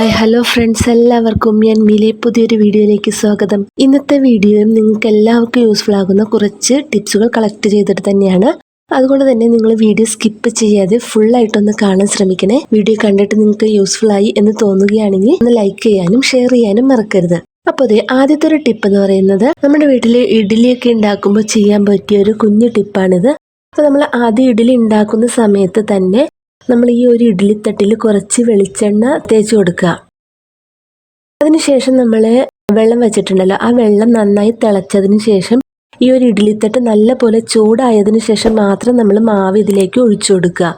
Hi hello friends എല്ലാവർക്കും ഞാൻ മിലെ പുതിയൊരു വീഡിയോയിലേക്ക് സ്വാഗതം. ഇന്നത്തെ വീഡിയോയും നിങ്ങൾക്ക് എല്ലാവർക്കും യൂസ്ഫുൾ ആകുന്ന കുറച്ച് ടിപ്സുകൾ കളക്ട് ചെയ്തിട്ട് തന്നെയാണ്. അതുകൊണ്ട് തന്നെ നിങ്ങൾ വീഡിയോ സ്കിപ്പ് ചെയ്യാതെ ഫുൾ ആയിട്ടൊന്ന് കാണാൻ ശ്രമിക്കണേ. വീഡിയോ കണ്ടിട്ട് നിങ്ങൾക്ക് യൂസ്ഫുൾ ആയി എന്ന് തോന്നുകയാണെങ്കിൽ ഒന്ന് ലൈക്ക് ചെയ്യാനും ഷെയർ ചെയ്യാനും മറക്കരുത്. അപ്പോൾ അതെ ആദ്യത്തെ ഒരു ടിപ്പ് എന്ന് പറയുന്നത് നമ്മുടെ വീട്ടിൽ ഇഡ്ഡലിയൊക്കെ ഉണ്ടാക്കുമ്പോൾ ചെയ്യാൻ പറ്റിയ ഒരു കുഞ്ഞു ടിപ്പാണിത് അപ്പോൾ നമ്മൾ ആദ്യം ഇഡ്ഡലി ഉണ്ടാക്കുന്ന സമയത്ത് തന്നെ നമ്മൾ ഈ ഒരു ഇഡ്ഡലിത്തട്ടിൽ കുറച്ച് വെളിച്ചെണ്ണ തേച്ച് കൊടുക്കുക. അതിനുശേഷം നമ്മൾ വെള്ളം വെച്ചിട്ടുണ്ടല്ലോ ആ വെള്ളം നന്നായി തിളച്ചതിന് ശേഷം ഈ ഒരു ഇഡ്ഡലിത്തട്ട് നല്ല പോലെ ചൂടായതിനു ശേഷം മാത്രം നമ്മൾ മാവ് ഇതിലേക്ക് ഒഴിച്ചു കൊടുക്കുക.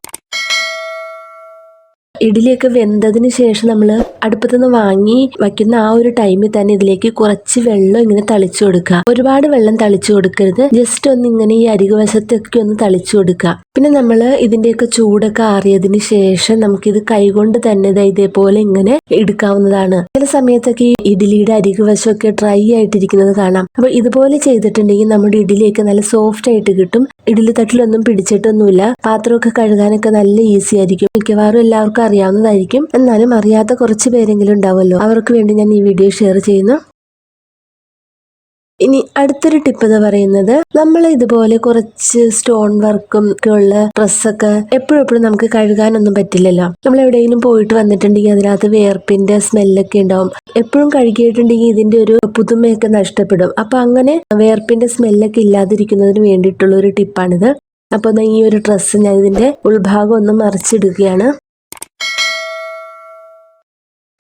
ഇഡ്ഡലിയൊക്കെ വെന്തതിന് ശേഷം നമ്മൾ അടുപ്പത്തു നിന്ന് വാങ്ങി വയ്ക്കുന്ന ആ ഒരു ടൈമിൽ തന്നെ ഇതിലേക്ക് കുറച്ച് വെള്ളം ഇങ്ങനെ തളിച്ചു കൊടുക്കുക. ഒരുപാട് വെള്ളം തളിച്ചു കൊടുക്കരുത്. ജസ്റ്റ് ഒന്ന് ഇങ്ങനെ ഈ അരികു വശത്തൊക്കെ ഒന്ന് തളിച്ചു കൊടുക്കുക. പിന്നെ നമ്മൾ ഇതിന്റെയൊക്കെ ചൂടൊക്കെ ആറിയതിന് ശേഷം നമുക്കിത് കൈകൊണ്ട് തന്നെ ഇതേപോലെ ഇങ്ങനെ എടുക്കാവുന്നതാണ്. ചില സമയത്തൊക്കെ ഈ ഇഡ്ഡലിയുടെ അരികുവശമൊക്കെ ഡ്രൈ ആയിട്ടിരിക്കുന്നത് കാണാം. അപ്പൊ ഇതുപോലെ ചെയ്തിട്ടുണ്ടെങ്കിൽ നമ്മുടെ ഇഡ്ഡലിയൊക്കെ നല്ല സോഫ്റ്റ് ആയിട്ട് കിട്ടും. ഇഡ്ഡലി തട്ടിലൊന്നും പിടിച്ചിട്ടൊന്നുമില്ല. പാത്രമൊക്കെ കഴുകാനൊക്കെ നല്ല ഈസി ആയിരിക്കും. മിക്കവാറും എല്ലാവർക്കും അറിയാവുന്നതായിരിക്കും. എന്നാലും അറിയാത്ത കുറച്ച് പേരെങ്കിലും ഉണ്ടാവുമല്ലോ. അവർക്ക് വേണ്ടി ഞാൻ ഈ വീഡിയോ ഷെയർ ചെയ്യുന്നു. ഇനി അടുത്തൊരു ടിപ്പ് എന്ന് പറയുന്നത് നമ്മൾ ഇതുപോലെ കുറച്ച് സ്റ്റോൺ വർക്കും ഒക്കെ ഉള്ള ഡ്രസ്സൊക്കെ എപ്പോഴും എപ്പോഴും നമുക്ക് കഴുകാനൊന്നും പറ്റില്ലല്ലോ. നമ്മൾ എവിടെയെങ്കിലും പോയിട്ട് വന്നിട്ടുണ്ടെങ്കിൽ അതിനകത്ത് വേർപ്പിന്റെ സ്മെല്ലൊക്കെ ഉണ്ടാവും. എപ്പോഴും കഴുകിയിട്ടുണ്ടെങ്കിൽ ഇതിന്റെ ഒരു പുതുമയൊക്കെ നഷ്ടപ്പെടും. അപ്പൊ അങ്ങനെ വേർപ്പിന്റെ സ്മെല്ലൊക്കെ ഇല്ലാതിരിക്കുന്നതിന് വേണ്ടിയിട്ടുള്ള ഒരു ടിപ്പാണിത് അപ്പോൾ ഈ ഒരു ഡ്രസ്സ് ഞാൻ ഇതിന്റെ ഉൾഭാഗം ഒന്ന് മറിച്ചിടുകയാണ്.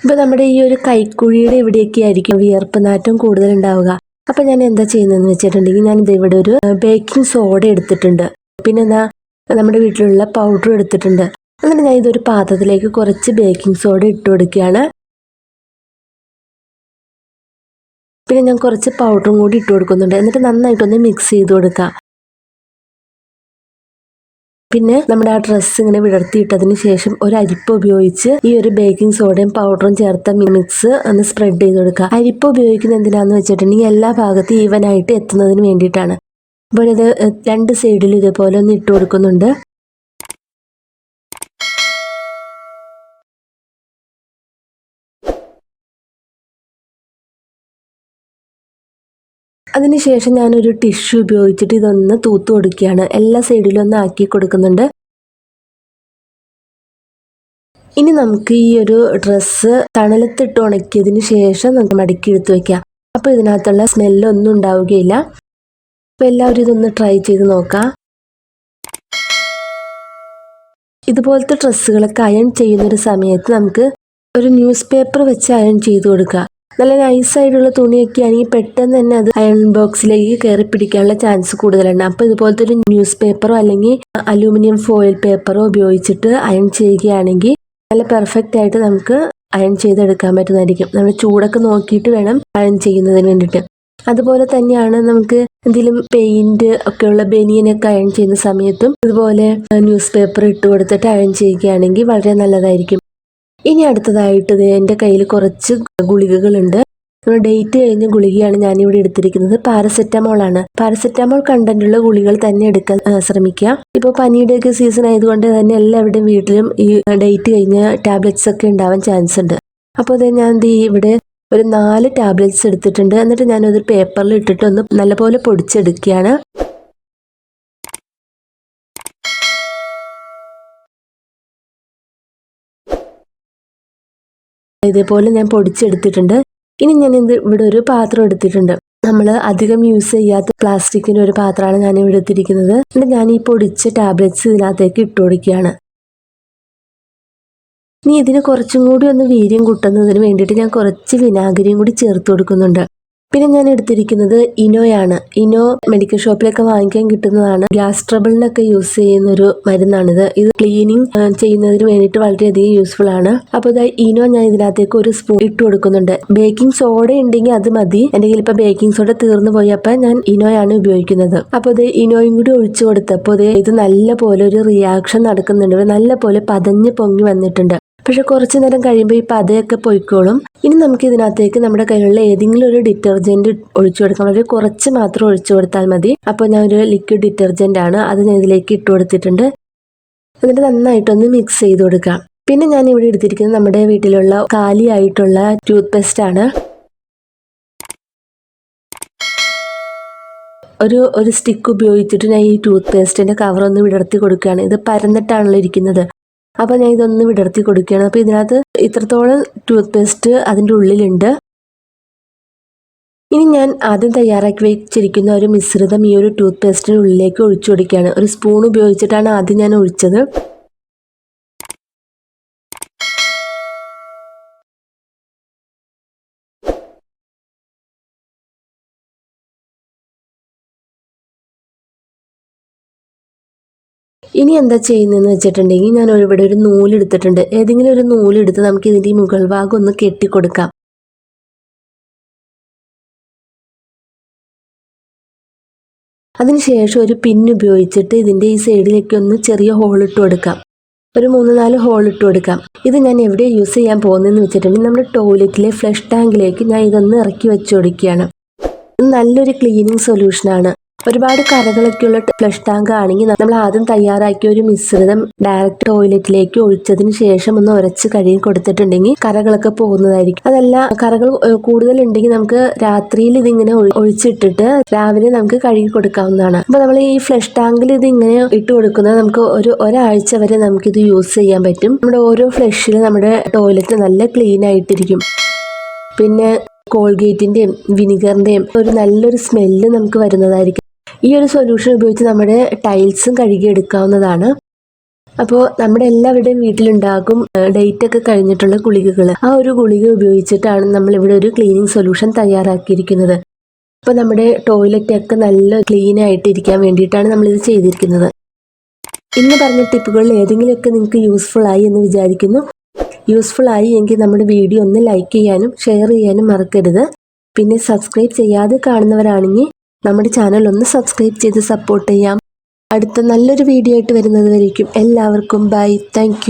ഇപ്പൊ നമ്മുടെ ഈ ഒരു കൈക്കുഴിയുടെ ഇവിടെയൊക്കെ ആയിരിക്കും വിയർപ്പ് നാറ്റം കൂടുതൽ ഉണ്ടാവുക അപ്പൊ ഞാൻ എന്താ ചെയ്യുന്നതെന്ന് വെച്ചിട്ടുണ്ടെങ്കിൽ ഞാൻ ഇത് ഇവിടെ ഒരു ബേക്കിംഗ് സോഡ എടുത്തിട്ടുണ്ട്. പിന്നെ എന്താ നമ്മുടെ വീട്ടിലുള്ള പൗഡർ എടുത്തിട്ടുണ്ട്. എന്നിട്ട് ഞാൻ ഇതൊരു പാത്രത്തിലേക്ക് കുറച്ച് ബേക്കിംഗ് സോഡ ഇട്ട് കൊടുക്കുകയാണ്. പിന്നെ ഞാൻ കുറച്ച് പൗഡറും കൂടി ഇട്ട് കൊടുക്കുന്നുണ്ട്. എന്നിട്ട് നന്നായിട്ടൊന്ന് മിക്സ് ചെയ്ത് കൊടുക്കുക പിന്നെ നമ്മുടെ ആ ഡ്രസ്സ് ഇങ്ങനെ വിടർത്തിയിട്ടതിന് ശേഷം ഒരു അരിപ്പ ഉപയോഗിച്ച് ഈ ഒരു ബേക്കിംഗ് സോഡയും പൗഡറും ചേർത്ത മിക്സ് ഒന്ന് സ്പ്രെഡ് ചെയ്ത് കൊടുക്കുക. അരിപ്പ ഉപയോഗിക്കുന്ന എന്തിനാന്ന് വെച്ചിട്ടുണ്ടെങ്കിൽ എല്ലാ ഭാഗത്തും ഈവനായിട്ട് എത്തുന്നതിന് വേണ്ടിയിട്ടാണ്. അപ്പോൾ ഇത് രണ്ട് സൈഡിലും ഇതേപോലെ ഒന്ന് ഇട്ട് കൊടുക്കുന്നുണ്ട്. അതിനുശേഷം ഞാനൊരു ടിഷ്യൂ ഉപയോഗിച്ചിട്ട് ഇതൊന്ന് തൂത്ത് കൊടുക്കുകയാണ്. എല്ലാ സൈഡിലും ഒന്ന് ആക്കി കൊടുക്കുന്നുണ്ട്. ഇനി നമുക്ക് ഈ ഒരു ഡ്രസ്സ് തണലത്തിട്ട് ഉണക്കിയതിന് ശേഷം നമുക്ക് മടക്കി എടുത്ത് വെക്കാം. അപ്പോൾ ഇതിനകത്തുള്ള സ്മെല്ലൊന്നും ഉണ്ടാവുകയില്ല. അപ്പോൾ എല്ലാവരും ഇതൊന്ന് ട്രൈ ചെയ്ത് നോക്കാം. ഇതുപോലത്തെ ഡ്രസ്സുകളൊക്കെ അയൺ ചെയ്യുന്ന ഒരു സമയത്ത് നമുക്ക് ഒരു ന്യൂസ് പേപ്പർ വെച്ച് അയൺ ചെയ്ത് കൊടുക്കുക നല്ല നൈസായിട്ടുള്ള തുണിയൊക്കെ ആണെങ്കിൽ പെട്ടെന്ന് തന്നെ അത് അയൺ ബോക്സിലേക്ക് കയറി പിടിക്കാനുള്ള ചാൻസ് കൂടുതലാണ്. അപ്പോൾ ഇതുപോലത്തെ ഒരു ന്യൂസ് പേപ്പറോ അല്ലെങ്കിൽ അലൂമിനിയം ഫോയിൽ പേപ്പറോ ഉപയോഗിച്ചിട്ട് അയൺ ചെയ്യുകയാണെങ്കിൽ നല്ല പെർഫെക്റ്റ് ആയിട്ട് നമുക്ക് അയൺ ചെയ്തെടുക്കാൻ പറ്റുന്നതായിരിക്കും. നമ്മൾ ചൂടൊക്കെ നോക്കിയിട്ട് വേണം അയൺ ചെയ്യുന്നതിന് വേണ്ടിയിട്ട്. അതുപോലെ തന്നെയാണ് നമുക്ക് എന്തെങ്കിലും പെയിന്റ് ഒക്കെയുള്ള ബനിയനൊക്കെ അയൺ ചെയ്യുന്ന സമയത്തും ഇതുപോലെ ന്യൂസ് പേപ്പർ ഇട്ട് കൊടുത്തിട്ട് അയൺ ചെയ്യുകയാണെങ്കിൽ വളരെ നല്ലതായിരിക്കും. ഇനി അടുത്തതായിട്ട് എന്റെ കയ്യിൽ കുറച്ച് ഗുളികകളുണ്ട്. ഡേറ്റ് കഴിഞ്ഞ ഗുളികയാണ് ഞാനിവിടെ എടുത്തിരിക്കുന്നത്. പാരസെറ്റമോൾ ആണ് പാരസെറ്റമോൾ കണ്ടന്റുള്ള ഗുളികൾ തന്നെ എടുക്കാൻ ശ്രമിക്കുക. ഇപ്പോൾ പനിയുടെയൊക്കെ സീസൺ ആയതുകൊണ്ട് തന്നെ എല്ലാവരുടെയും വീട്ടിലും ഈ ഡേറ്റ് കഴിഞ്ഞ ടാബ്ലറ്റ്സ് ഒക്കെ ഉണ്ടാവാൻ ചാൻസ് ഉണ്ട്. അപ്പോൾ അത് ഞാൻ ഇവിടെ ഒരു നാല് ടാബ്ലറ്റ്സ് എടുത്തിട്ടുണ്ട്. എന്നിട്ട് ഞാനത് പേപ്പറിൽ ഇട്ടിട്ട് ഒന്ന് നല്ലപോലെ പൊടിച്ചെടുക്കുകയാണ്. ഇതേപോലെ ഞാൻ പൊടിച്ചെടുത്തിട്ടുണ്ട്. ഇനി ഞാൻ ഇത് ഇവിടെ ഒരു പാത്രം എടുത്തിട്ടുണ്ട്. നമ്മൾ അധികം യൂസ് ചെയ്യാത്ത പ്ലാസ്റ്റിക്കിന്റെ ഒരു പാത്രമാണ് ഞാൻ ഇവിടെ എടുത്തിരിക്കുന്നത് എന്നിട്ട് ഞാൻ ഈ പൊടിച്ച ടാബ്ലറ്റ്സ് ഇതിനകത്തേക്ക് ഇട്ട് കൊടുക്കുകയാണ്. ഇനി ഇതിന് കുറച്ചും കൂടി ഒന്ന് വീര്യം കൂട്ടുന്നതിന് വേണ്ടിയിട്ട് ഞാൻ കുറച്ച് വിനാഗിരിയും കൂടി ചേർത്ത് കൊടുക്കുന്നുണ്ട്. പിന്നെ ഞാൻ എടുത്തിരിക്കുന്നത് ഇനോയാണ്. ഇനോ മെഡിക്കൽ ഷോപ്പിലൊക്കെ വാങ്ങിക്കാൻ കിട്ടുന്നതാണ്. ഗ്യാസ് ട്രബിളിനൊക്കെ യൂസ് ചെയ്യുന്ന ഒരു മരുന്നാണിത്. ഇത് ക്ലീനിങ് ചെയ്യുന്നതിന് വേണ്ടിയിട്ട് വളരെയധികം യൂസ്ഫുൾ ആണ്. അപ്പോൾ ഇതാ ഇനോ ഞാൻ ഇതിനകത്തേക്ക് ഒരു സ്പൂൺ ഇട്ട് കൊടുക്കുന്നുണ്ട്. ബേക്കിംഗ് സോഡ ഉണ്ടെങ്കിൽ അത് മതി. എന്റെ കയ്യിൽ ഇപ്പൊ ബേക്കിംഗ് സോഡ തീർന്നു പോയപ്പോൾ ഞാൻ ഇനോയാണ് ഉപയോഗിക്കുന്നത്. അപ്പോൾ ഇത് ഇനോയും കൂടി ഒഴിച്ചു കൊടുത്തപ്പോൾ ഇത് നല്ല പോലെ ഒരു റിയാക്ഷൻ നടക്കുന്നുണ്ട്. നല്ല പോലെ പതഞ്ഞ് പൊങ്ങി വന്നിട്ടുണ്ട്. പക്ഷെ കുറച്ച് നേരം കഴിയുമ്പോൾ ഈ പതയൊക്കെ പൊയ്ക്കോളും. ഇനി നമുക്ക് ഇതിനകത്തേക്ക് നമ്മുടെ കയ്യിലുള്ള ഏതെങ്കിലും ഒരു ഡിറ്റർജന്റ് ഒഴിച്ചു കൊടുക്കാം. വളരെ കുറച്ച് മാത്രം ഒഴിച്ചു കൊടുത്താൽ മതി. അപ്പോൾ ഞാൻ ഒരു ലിക്വിഡ് ഡിറ്റർജന്റ് ആണ്. അത് ഞാൻ ഇതിലേക്ക് ഇട്ട് കൊടുത്തിട്ടുണ്ട്. എന്നിട്ട് നന്നായിട്ടൊന്ന് മിക്സ് ചെയ്ത് കൊടുക്കാം. പിന്നെ ഞാൻ ഇവിടെ എടുത്തിരിക്കുന്നത് നമ്മുടെ വീട്ടിലുള്ള കാലിയായിട്ടുള്ള ടൂത്ത് പേസ്റ്റ് ആണ്. ഒരു ഒരു സ്റ്റിക്ക് ഉപയോഗിച്ചിട്ട് ഞാൻ ഈ ടൂത്ത് പേസ്റ്റിന്റെ കവർ ഒന്ന് വിടർത്തി കൊടുക്കുകയാണ്. ഇത് പരന്നിട്ടാണല്ലോ ഇരിക്കുന്നത്. അപ്പോൾ ഞാൻ ഇതൊന്ന് വിടർത്തി കൊടുക്കുകയാണ്. അപ്പോൾ ഇതിനകത്ത് ഇത്രത്തോളം ടൂത്ത് പേസ്റ്റ് അതിന്റെ ഉള്ളിലുണ്ട്. ഇനി ഞാൻ ആദ്യം തയ്യാറാക്കി വെച്ചിരിക്കുന്ന ഒരു മിശ്രിതം ഈ ഒരു ടൂത്ത് പേസ്റ്റിന് ഉള്ളിലേക്ക് ഒഴിച്ചു കൊടുക്കുകയാണ്. ഒരു സ്പൂൺ ഉപയോഗിച്ചിട്ടാണ് ആദ്യം ഞാൻ ഒഴിച്ചത്. ഇനി എന്താ ചെയ്യുന്നതെന്ന് വെച്ചിട്ടുണ്ടെങ്കിൽ ഞാൻ ഇവിടെ ഒരു നൂലെടുത്തിട്ടുണ്ട് ഏതെങ്കിലും ഒരു നൂലെടുത്ത് നമുക്ക് ഇതിന്റെ ഈ മുകൾ ഭാഗം ഒന്ന് കെട്ടിക്കൊടുക്കാം. അതിനുശേഷം ഒരു പിന്നുപയോഗിച്ചിട്ട് ഇതിന്റെ ഈ സൈഡിലേക്ക് ഒന്ന് ചെറിയ ഹോൾ ഇട്ട് കൊടുക്കാം. ഒരു മൂന്ന് നാല് ഹോൾ ഇട്ട് കൊടുക്കാം. ഇത് ഞാൻ എവിടെ യൂസ് ചെയ്യാൻ പോകുന്നതെന്ന് വെച്ചിട്ടുണ്ടെങ്കിൽ നമ്മുടെ ടോയ്ലറ്റിലെ ഫ്ലഷ് ടാങ്കിലേക്ക് ഞാൻ ഇതൊന്ന് ഇറക്കി വെച്ച് കൊടുക്കുകയാണ്. നല്ലൊരു ക്ലീനിങ് സൊല്യൂഷനാണ്. ഒരുപാട് കറകളൊക്കെയുള്ള ഫ്ലഷ് ടാങ്ക് ആണെങ്കിൽ നമ്മൾ ആദ്യം തയ്യാറാക്കിയ ഒരു മിശ്രിതം ഡയറക്റ്റ് ടോയ്ലറ്റിലേക്ക് ഒഴിച്ചതിന് ശേഷം ഒന്ന് ഉരച്ച് കഴുകി കൊടുത്തിട്ടുണ്ടെങ്കിൽ കറകളൊക്കെ പോകുന്നതായിരിക്കും. അതല്ല കറകൾ കൂടുതൽ ഉണ്ടെങ്കിൽ നമുക്ക് രാത്രിയിൽ ഇതിങ്ങനെ ഒഴിച്ചിട്ടിട്ട് രാവിലെ നമുക്ക് കഴുകി കൊടുക്കാവുന്നതാണ്. അപ്പൊ നമ്മൾ ഈ ഫ്ലഷ് ടാങ്കിൽ ഇത് ഇങ്ങനെ ഇട്ട് കൊടുക്കുന്നത് നമുക്ക് ഒരു ഒരാഴ്ച വരെ നമുക്കിത് യൂസ് ചെയ്യാൻ പറ്റും. നമ്മുടെ ഓരോ ഫ്ലഷിൽ നമ്മുടെ ടോയ്ലറ്റ് നല്ല ക്ലീൻ ആയിട്ടിരിക്കും. പിന്നെ കോൾഗേറ്റിന്റെയും വിനിഗറിന്റെയും ഒരു നല്ലൊരു സ്മെല്ല് നമുക്ക് വരുന്നതായിരിക്കും. ഈ ഒരു സൊല്യൂഷൻ ഉപയോഗിച്ച് നമ്മുടെ ടൈൽസും കഴുകിയെടുക്കാവുന്നതാണ് അപ്പോൾ നമ്മുടെ എല്ലാവരുടെയും വീട്ടിലുണ്ടാകും ഡേറ്റ് ഒക്കെ കഴിഞ്ഞിട്ടുള്ള ഗുളികകൾ. ആ ഒരു ഗുളിക ഉപയോഗിച്ചിട്ടാണ് നമ്മൾ ഇവിടെ ഒരു ക്ലീനിങ് സൊല്യൂഷൻ തയ്യാറാക്കിയിരിക്കുന്നത്. അപ്പോൾ നമ്മുടെ ടോയ്ലറ്റ് ഒക്കെ നല്ല ക്ലീൻ ആയിട്ടിരിക്കാൻ വേണ്ടിയിട്ടാണ് നമ്മളിത് ചെയ്തിരിക്കുന്നത്. ഇന്ന് പറഞ്ഞ ടിപ്പുകളിൽ ഏതെങ്കിലുമൊക്കെ നിങ്ങൾക്ക് യൂസ്ഫുൾ ആയി എന്ന് വിചാരിക്കുന്നു. യൂസ്ഫുൾ ആയി എങ്കിൽ നമ്മുടെ വീഡിയോ ഒന്ന് ലൈക്ക് ചെയ്യാനും ഷെയർ ചെയ്യാനും മറക്കരുത്. പിന്നെ സബ്സ്ക്രൈബ് ചെയ്യാതെ കാണുന്നവരാണെങ്കിൽ നമ്മുടെ ചാനൽ ഒന്ന് സബ്സ്ക്രൈബ് ചെയ്ത് സപ്പോർട്ട് ചെയ്യാം. അടുത്ത നല്ലൊരു വീഡിയോ ആയിട്ട് വരുന്നത് വരയ്ക്കും എല്ലാവർക്കും ബൈ താങ്ക്